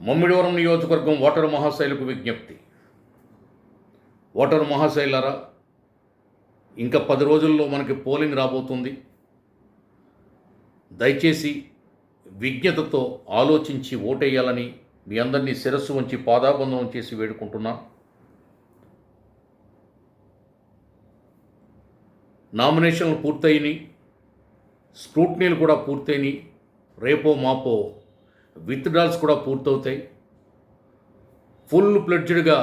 మమ్మిడివరం నియోజకవర్గం ఓటరు మహాశైలకు విజ్ఞప్తి. ఓటరు మహాశైలరా ఇంకా పది రోజుల్లో మనకి పోలింగ్ రాబోతుంది. దయచేసి విజ్ఞతతో ఆలోచించి ఓటేయాలని మీ అందరినీ శిరస్సు వంచి పాదాబంధనం చేసి వేడుకుంటున్నా. నామినేషన్లు పూర్తయినాయి. స్క్రూట్నీలు కూడా పూర్తయినాయి. రేపో మాపో విత్డ్రాల్స్ కూడా పూర్తవుతాయి. ఫుల్ ప్లెడ్జ్డ్గా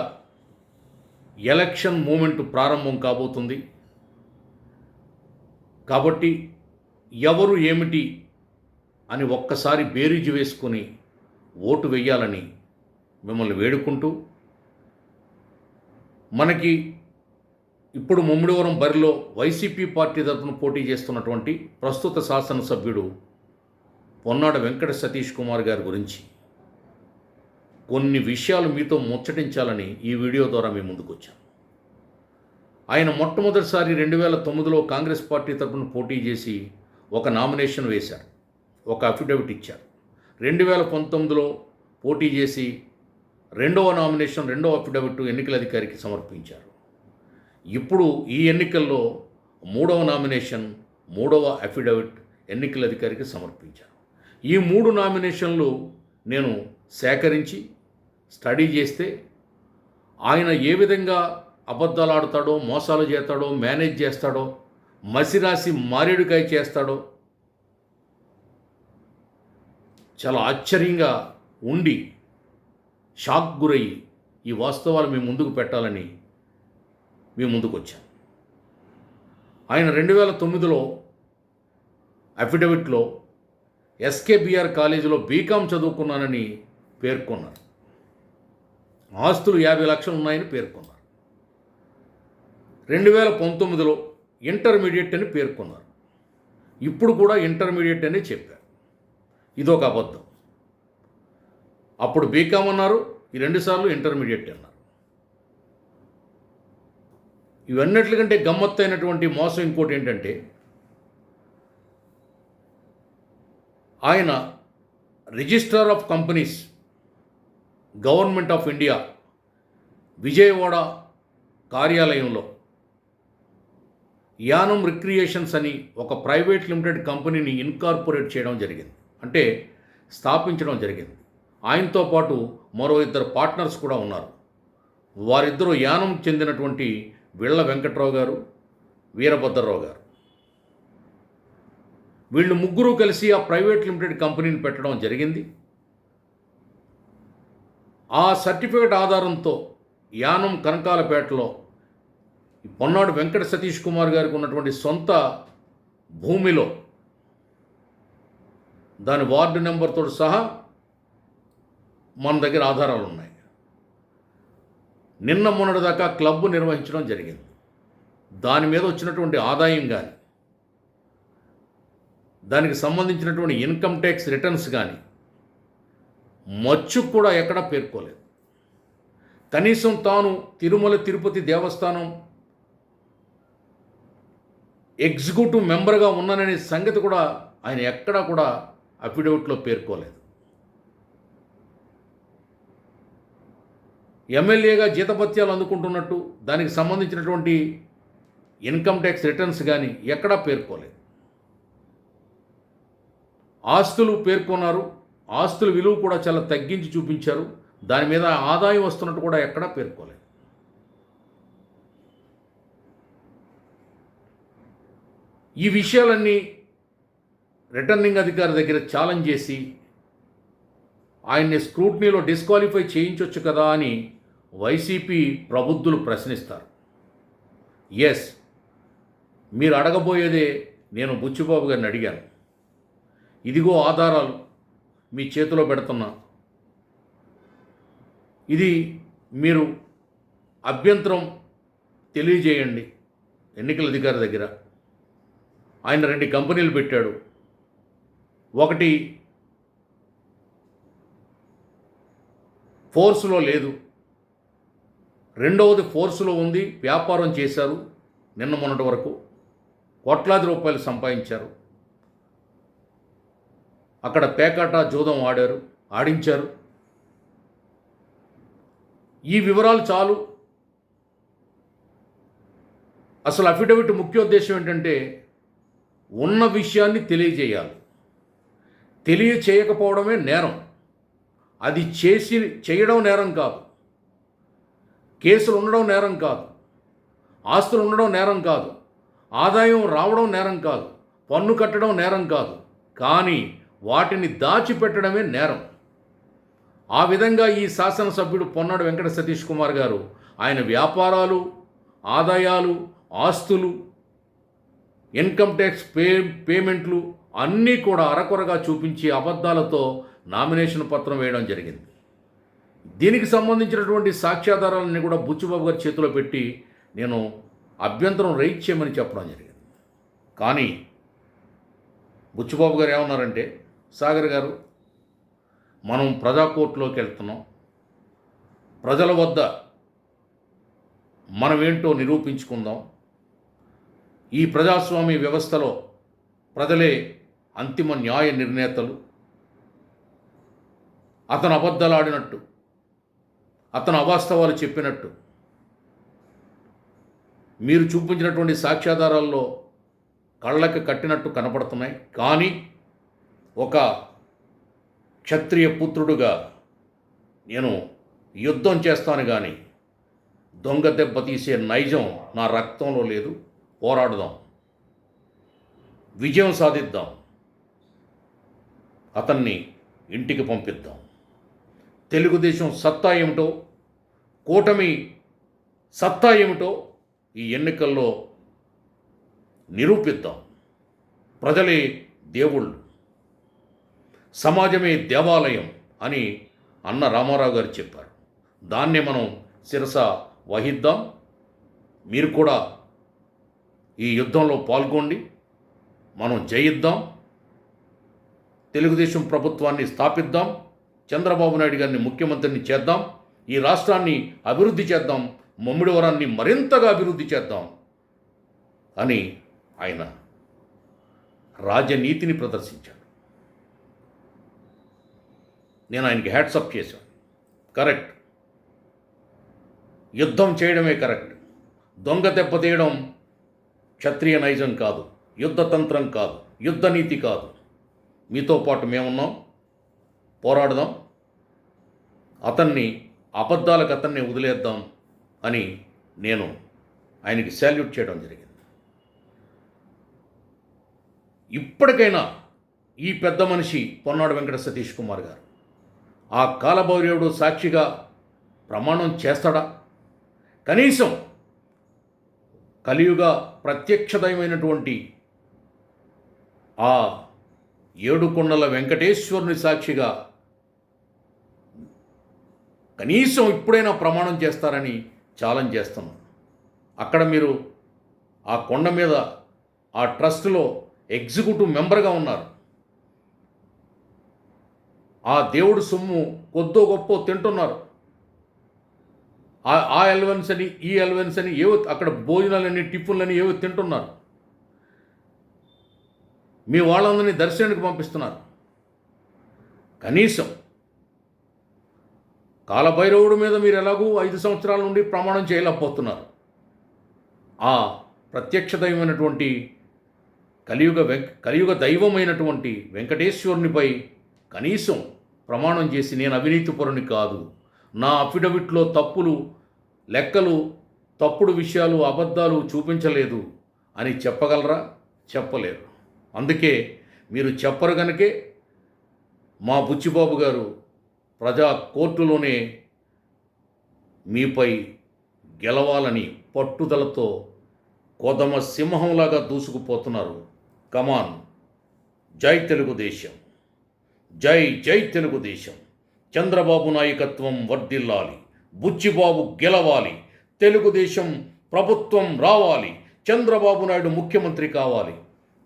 ఎలక్షన్ మూమెంట్ ప్రారంభం కాబోతుంది. కాబట్టి ఎవరు ఏమిటి అని ఒక్కసారి బేరీజు వేసుకొని ఓటు వేయాలని మిమ్మల్ని వేడుకుంటూ మనకి ఇప్పుడు ముమ్మిడివరం బరిలో వైసీపీ పార్టీ తరఫున పోటీ చేస్తున్నటువంటి ప్రస్తుత శాసనసభ్యుడు పొన్నాడు వెంకట సతీష్ కుమార్ గారి గురించి. కొన్ని విషయాలు మీతో ముచ్చటించాలని ఈ వీడియో ద్వారా మీ ముందుకు వచ్చాను ఆయన మొట్టమొదటిసారి రెండు వేల తొమ్మిదిలో కాంగ్రెస్ పార్టీ తరఫున పోటీ చేసి ఒక నామినేషన్ వేశారు. ఒక అఫిడవిట్ ఇచ్చారు. రెండు వేల పంతొమ్మిదిలో పోటీ చేసి రెండవ నామినేషన్ రెండవ అఫిడవిట్ ఎన్నికల అధికారికి సమర్పించారు. ఇప్పుడు ఈ ఎన్నికల్లో మూడవ నామినేషన్ మూడవ అఫిడవిట్ ఎన్నికల అధికారికి సమర్పించారు. ఈ మూడు నామినేషన్లు నేను సేకరించి స్టడీ చేస్తే ఆయన ఏ విధంగా అబద్ధాలు ఆడతాడో మోసాలు చేస్తాడో మేనేజ్ చేస్తాడో మసిరాసి మారేడుకాయ చేస్తాడో చాలా ఆశ్చర్యంగా ఉండి షాక్ గురయ్యి ఈ వాస్తవాలు మీ ముందుకు పెట్టాలని మీ ముందుకు వచ్చాను. ఆయన రెండు వేల తొమ్మిదిలో అఫిడవిట్లో ఎస్కేబిఆర్ కాలేజీలో బీకామ్ చదువుకున్నానని పేర్కొన్నారు. ఆస్తులు యాభై లక్షలు ఉన్నాయని పేర్కొన్నారు. రెండు వేల పంతొమ్మిదిలో ఇంటర్మీడియట్ అని పేర్కొన్నారు. ఇప్పుడు కూడా ఇంటర్మీడియట్ అని చెప్పారు. ఇదొక అబద్ధం. అప్పుడు బీకామ్ అన్నారు ఈ రెండుసార్లు ఇంటర్మీడియట్ అన్నారు. ఇవన్నిటికంటే గమ్మత్తైనటువంటి మోసం ఇంకోటి ఏంటంటే ఆయన registrar of companies government of India Vijayawada కార్యాలయంలో యానం రిక్రియేషన్స్ అని ఒక ప్రైవేట్ లిమిటెడ్ కంపెనీని ఇన్కార్పొరేట్ చేయడం జరిగింది. అంటే స్థాపించడం జరిగింది. ఆయనతో పాటు మరో ఇద్దరు పార్ట్నర్స్ కూడా ఉన్నారు. వారిద్దరూ యానం చెందినటువంటి విళ్ళ వెంకట్రావు గారు వీరభద్రరావు గారు. వీళ్ళు ముగ్గురు కలిసి ఆ ప్రైవేట్ లిమిటెడ్ కంపెనీని పెట్టడం జరిగింది. ఆ సర్టిఫికేట్ ఆధారంతో యానం కనకాలపేటలో పొన్నాడు వెంకట సతీష్ కుమార్ గారికి ఉన్నటువంటి సొంత భూమిలో దాని వార్డు నెంబర్తో సహా మన దగ్గర ఆధారాలు ఉన్నాయి నిన్న మొన్నటిదాకా క్లబ్ నిర్వహించడం జరిగింది. దాని మీద వచ్చినటువంటి ఆదాయం కానీ దానికి సంబంధించినటువంటి ఇన్కమ్ ట్యాక్స్ రిటర్న్స్ కానీ మచ్చు కూడా ఎక్కడా పేర్కోలేదు. కనీసం తాను తిరుమల తిరుపతి దేవస్థానం ఎగ్జిక్యూటివ్ మెంబర్గా ఉన్నాననే సంగతి కూడా ఆయన ఎక్కడా కూడా అఫిడవిట్లో పేర్కోలేదు. ఎమ్మెల్యేగా జీతపత్యాలు అందుకుంటున్నట్టు దానికి సంబంధించినటువంటి ఇన్కమ్ ట్యాక్స్ రిటర్న్స్ కానీ ఎక్కడా పేర్కోలేదు. ఆస్తులు పేర్కొన్నారు. ఆస్తుల విలువ కూడా చాలా తగ్గించి చూపించారు. దాని మీద ఆదాయం వస్తున్నట్టు కూడా ఎక్కడా పేర్కోలేదు. ఈ విషయాలన్నీ రిటర్నింగ్ అధికారి దగ్గర ఛాలెంజ్ చేసి ఆయన్ని స్క్రూట్నీలో డిస్క్వాలిఫై చేయించవచ్చు కదా అని వైసీపీ ప్రబుద్ధులు ప్రశ్నిస్తారు. ఎస్ మీరు అడగబోయేదే నేను బుచ్చిబాబు గారిని అడిగాను. ఇదిగో ఆధారాలు మీ చేతిలో పెడుతున్నా. ఇది మీరు అభ్యంతరం తెలియజేయండి. ఎన్నికల అధికారి దగ్గర ఆయన రెండు కంపెనీలు పెట్టాడు. ఒకటి ఫోర్స్లో లేదు. రెండవది ఫోర్స్లో ఉంది వ్యాపారం చేశారు నిన్న మొన్నటి వరకు. కోట్లాది రూపాయలు సంపాదించారు. అక్కడ పేకాట జూదం ఆడారు ఆడించారు. ఈ వివరాలు చాలు. అసలు అఫిడవిట్ ముఖ్య ఉద్దేశం ఏంటంటే ఉన్న విషయాన్ని తెలియజేయాలి. తెలియచేయకపోవడమే నేరం. అది చేసి చేయడం నేరం కాదు. కేసులు ఉండడం నేరం కాదు. ఆస్తులు ఉండడం నేరం కాదు. ఆదాయం రావడం నేరం కాదు. పన్ను కట్టడం నేరం కాదు. కానీ వాటిని దాచిపెట్టడమే నేరం. ఆ విధంగా ఈ శాసనసభ్యుడు పొన్నాడు వెంకట సతీష్ కుమార్ గారు. ఆయన వ్యాపారాలు ఆదాయాలు ఆస్తులు ఇన్కమ్ ట్యాక్స్ పే పేమెంట్లు అన్నీ కూడా అరకొరగా చూపించి అబద్ధాలతో నామినేషన్ పత్రం వేయడం జరిగింది. దీనికి సంబంధించినటువంటి సాక్ష్యాధారాలన్నీ కూడా బుచ్చిబాబు గారి చేతిలో పెట్టి నేను అభ్యంతరం రైట్ చేయమని చెప్పడం జరిగింది. కానీ బుచ్చిబాబు గారు ఏమన్నారంటే సాగర్ గారు మనం ప్రజా కోర్టులోకి వెళ్తున్నాం. ప్రజల వద్ద మనమేంటో నిరూపించుకుందాం. ఈ ప్రజాస్వామ్య వ్యవస్థలో ప్రజలే అంతిమ న్యాయ నిర్ణేతలు. అతను అబద్ధాలాడినట్టు అతను అవాస్తవాలు చెప్పినట్టు. మీరు చూపించినటువంటి సాక్ష్యాధారాల్లో కళ్ళకి కట్టినట్టు కనపడుతున్నాయి. కానీ ఒక క్షత్రియ పుత్రుడుగా నేను యుద్ధం చేస్తాను కానీ దొంగ దెబ్బ తీసే నైజం నా రక్తంలో లేదు. పోరాడుదాం. విజయం సాధిద్దాం. అతన్ని ఇంటికి పంపిద్దాం. తెలుగుదేశం సత్తా ఏమిటో కూటమి సత్తా ఏమిటో ఈ ఎన్నికల్లో నిరూపిద్దాం. ప్రజలే దేవుళ్ళు. సమాజమే దేవాలయం అని అన్న రామారావు గారు చెప్పారు. దాన్నే మనం శిరస వహిద్దాం. మీరు కూడా ఈ యుద్ధంలో పాల్గొండి. మనం జయిద్దాం. తెలుగుదేశం ప్రభుత్వాన్ని స్థాపిద్దాం. చంద్రబాబు నాయుడు గారిని ముఖ్యమంత్రిని చేద్దాం. ఈ రాష్ట్రాన్ని అభివృద్ధి చేద్దాం. మమ్మిడివరాన్ని మరింతగా అభివృద్ధి చేద్దాం అని ఆయన రాజనీతిని ప్రదర్శించాడు నేను ఆయనకి హ్యాట్సప్ చేశాను. కరెక్ట్ యుద్ధం చేయడమే కరెక్ట్ దొంగ దెబ్బ తీయడం క్షత్రియ నైజం కాదు. యుద్ధతంత్రం కాదు. యుద్ధ నీతి కాదు. మీతో పాటు మేమున్నాం. పోరాడదాం. అతన్ని అబద్ధాలకు అతన్ని వదిలేద్దాం అని నేను ఆయనకి శాల్యూట్ చేయడం జరిగింది. ఇప్పటికైనా ఈ పెద్ద మనిషి పొన్నాడు వెంకట సతీష్ కుమార్ గారు. ఆ కాలభైరవుడు సాక్షిగా ప్రమాణం చేస్తాడా? కనీసం కలియుగ ప్రత్యక్షదయమైనటువంటి ఆ ఏడుకొండల వెంకటేశ్వరుని సాక్షిగా కనీసం ఇప్పుడైనా ప్రమాణం చేస్తారని ఛాలెంజ్ చేస్తున్నాం అక్కడ మీరు ఆ కొండ మీద ఆ ట్రస్ట్లో ఎగ్జిక్యూటివ్ మెంబర్గా ఉన్నారు. ఆ దేవుడు సొమ్ము కొద్దో గొప్ప తింటున్నారు. ఆ- ఆ ఎలవెన్స్ అని ఈ ఎలవెన్స్ అని ఏవో అక్కడ భోజనాలని టిఫిన్లని ఏవో తింటున్నారు. మీ వాళ్ళందరినీ దర్శనానికి పంపిస్తున్నారు. కనీసం కాలభైరవుడి మీద మీరు ఎలాగూ ఐదు సంవత్సరాల నుండి ప్రమాణం చేయలేకపోతున్నారు. ఆ ప్రత్యక్ష దైవమైనటువంటి కలియుగ వెం కలియుగ దైవమైనటువంటి వెంకటేశ్వరునిపై కనీసం ప్రమాణం చేసి నేను అవినీతిపరుని కాదు. నా అఫిడవిట్లో తప్పులు లెక్కలు తప్పుడు విషయాలు అబద్ధాలు చూపించలేదు అని చెప్పగలరా? చెప్పలేరు అందుకే మీరు చెప్పరు గనకే మా బుచ్చిబాబు గారు ప్రజా కోర్టులోనే మీపై గెలవాలని పట్టుదలతో కొదమ సింహంలాగా దూసుకుపోతున్నారు. కమాన్. జై తెలుగుదేశం. జై జై తెలుగుదేశం చంద్రబాబు నాయకత్వం వర్ధిల్లాలి. బుచ్చిబాబు గెలవాలి. తెలుగుదేశం ప్రభుత్వం రావాలి. చంద్రబాబు నాయుడు ముఖ్యమంత్రి కావాలి.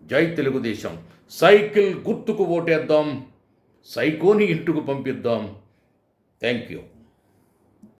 జై తెలుగుదేశం సైకిల్ గుర్తుకు ఓటేద్దాం. సైకోని ఇంటికి పంపిద్దాం. Thank you.